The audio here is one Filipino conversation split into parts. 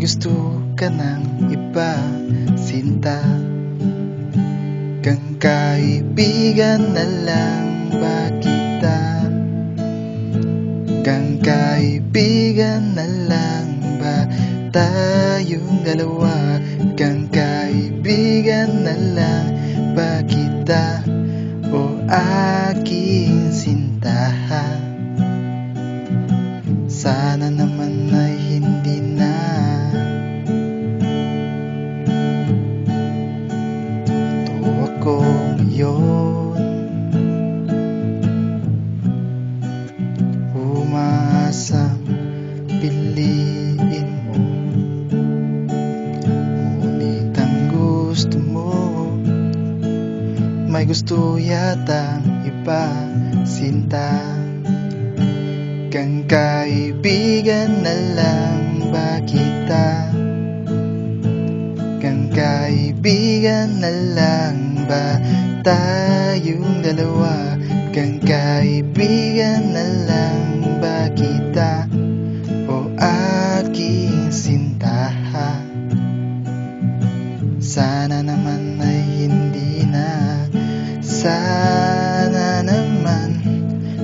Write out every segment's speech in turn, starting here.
gusto ka ng iba, sinta Kang kaibigan na lang ba kita? Kang kaibigan na lang ba tayong dalawa? Kang kaibigan na lang ba kita? O aking sinta gusto yata iba Sinta Kang kaibigan na lang ba kita? Kang kaibigan na lang ba tayong dalawa? Kang kaibigan na lang ba kita? O aking sinta Sana naman Sana naman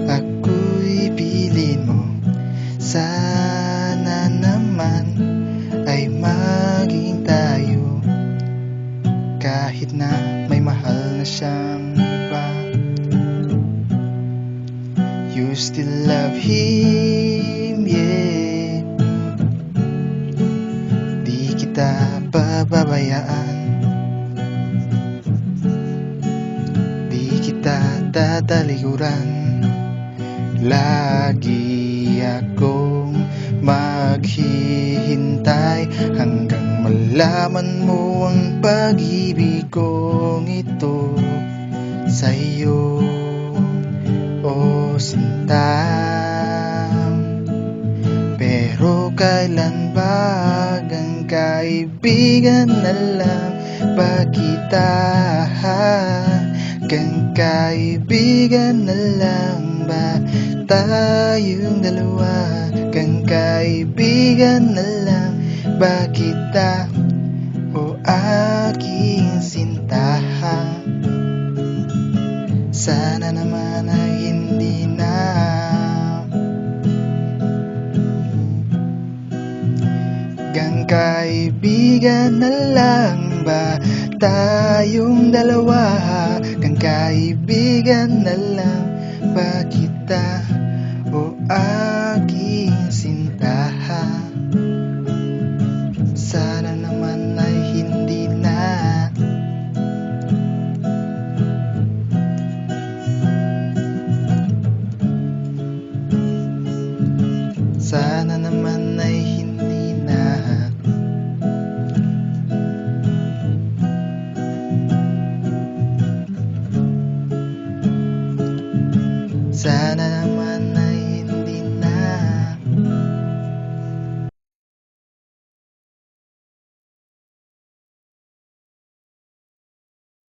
ako'y pilin mo. Sana naman ay maging tayo. Kahit na may mahal na siyang iba. You still love him, tatalikuran Lagi akong maghihintay Hanggang malaman mo ang pag-ibig kong ito Sa iyo, o sinta Pero kailan ba hanggang kaibigan na lang ba kita? Hanggang kaibigan na lang ba tayong dalawa? Hanggang kaibigan na lang ba kita? O aking sinta Sana naman ay hindi na Hanggang kaibigan na lang ba tayong dalawa? Hanggang kaibigan na lang ba kita? O aking sinta Sana naman ay hindi na Sana naman ay Sana naman